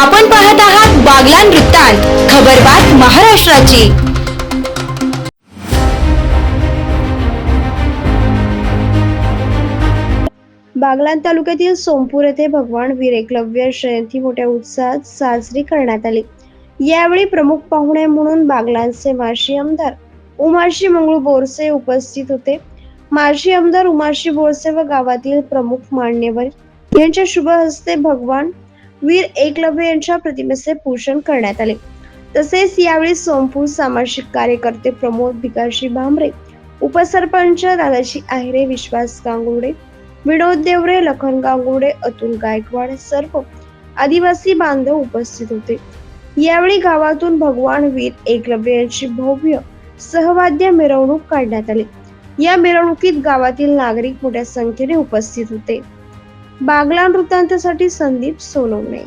आपण पाहत आहात बागलान वृत्तांत खबरबात महाराष्ट्राची. बागलाण तालुक्यातील सोमपूर येथे भगवान वीरेकलव्य जयंती मोठ्या उत्साहात साजरी करण्यात आली. यावेळी प्रमुख पाहुणे म्हणून बागलाणचे माजी आमदार उमाशी मंगळू बोरसे उपस्थित होते. माजी आमदार उमाशी बोरसे व गावातील प्रमुख मान्यवर यांच्या शुभ हस्ते भगवान वीर एकलव्य यांच्या प्रतिमेचे पूजन करण्यात आले. तसेच यावेळी सोमपूर सामाजिक कार्यकर्ते प्रमोद भिकाशी भांबरे उपसरपंच दादाजी आहिरे विश्वास गांगुडे विनोद देवरे लखन गांगुडे अतुल गायकवाड सर्व आदिवासी बांधव उपस्थित होते. यावेळी गावातून भगवान वीर एकलव्य यांची भव्य सहवाद्य मिरवणूक काढण्यात आली. या मिरवणुकीत गावातील नागरिक मोठ्या संख्येने उपस्थित होते. बागला वृत्तांतासाठी संदीप सोनवणे.